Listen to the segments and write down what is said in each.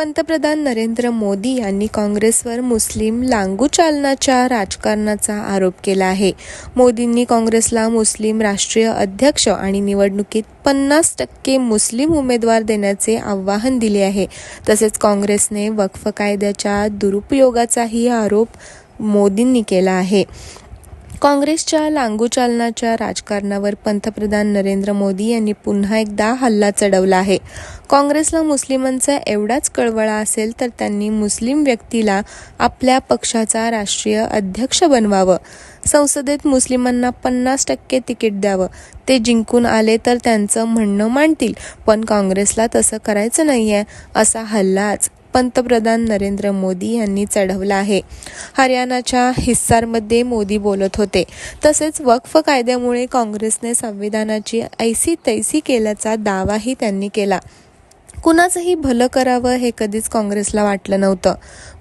पंतप्रधान नरेंद्र मोदी यांनी काँग्रेसवर मुस्लिम लांगूचालनाच्या राजकारणाचा आरोप केला आहे. मोदींनी काँग्रेसला मुस्लिम राष्ट्रीय अध्यक्ष आणि निवडणुकीत पन्नास टक्के मुस्लिम उमेदवार देण्याचे आव्हान दिले आहे. तसेच काँग्रेसने वक्फ कायद्याच्या दुरुपयोगाचाही आरोप मोदींनी केला आहे. काँग्रेसच्या लांगूचालनाच्या राजकारणावर पंतप्रधान नरेंद्र मोदी यांनी पुन्हा एकदा हल्ला चढवला आहे. काँग्रेसला मुस्लिमांचा एवढाच कळवळा असेल तर त्यांनी मुस्लिम व्यक्तीला आपल्या पक्षाचा राष्ट्रीय अध्यक्ष बनवावं. संसदेत मुस्लिमांना पन्नास टक्के तिकीट द्यावं. ते जिंकून आले तर त्यांचं म्हणणं मांडतील पण काँग्रेसला तसं करायचं नाहीये असा हल्लाच पंतप्रधान नरेंद्र मोदी यांनी चढवला आहे. हरियाणाच्या हिस्सारमध्ये मोदी बोलत होते. तसेच वक्फ कायद्यामुळे काँग्रेसने संविधानाची ऐसी तैसी केल्याचा दावाही त्यांनी केला. कुणाचंही भलं करावं हे कधीच काँग्रेसला वाटलं नव्हतं.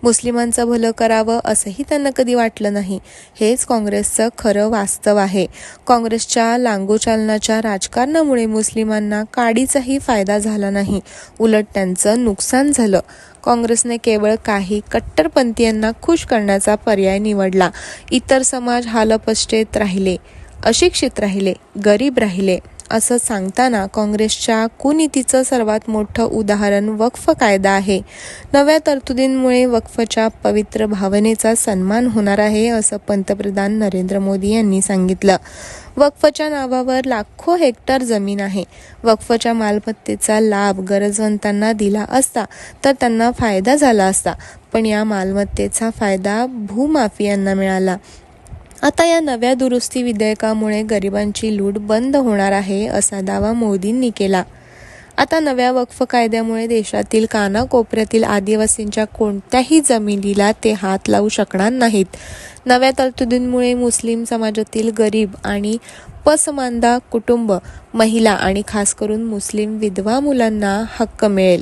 मुस्लिमांचं भलं करावं असंही त्यांना कधी वाटलं नाही. हेच काँग्रेसचं खरं वास्तव आहे. काँग्रेसच्या लांगोचालनाच्या राजकारणामुळे मुस्लिमांना काडीचाही फायदा झाला नाही. उलट त्यांचं नुकसान झालं. काँग्रेसने केवळ काही कट्टरपंथीयांना खुश करण्याचा पर्याय निवडला. इतर समाज हालपश्चेत राहिले अशिक्षित राहिले गरीब राहिले. असं सांगताना काँग्रेसच्या कुनीतीचं सर्वात मोठं उदाहरण वक्फ कायदा आहे. नव्या तरतुदींमुळे वक्फच्या पवित्र भावनेचा सन्मान होणार आहे असं पंतप्रधान नरेंद्र मोदी यांनी सांगितलं. वक्फच्या नावावर लाखो हेक्टर जमीन आहे. वक्फच्या मालमत्तेचा लाभ गरजवंतांना दिला असता तर त्यांना फायदा झाला असता पण या मालमत्तेचा फायदा भूमाफियांना मिळाला. आता या नव्या दुरुस्ती विधेयकामुळे गरिबांची लूट बंद होणार आहे असा दावा मोदींनी केला. आता नव्या वक्फ कायद्यामुळे देशातील कानाकोपऱ्यातील आदिवासींच्या कोणत्याही जमिनीला ते हात लावू शकणार नाहीत. नव्या तरतुदींमुळे मुस्लिम समाजातील गरीब आणि पसमानदा कुटुंब महिला आणि खास करून मुस्लिम विधवा मुलांना हक्क मिळेल.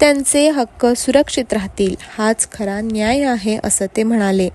त्यांचे हक्क सुरक्षित राहतील हाच खरा न्याय आहे असं ते म्हणाले.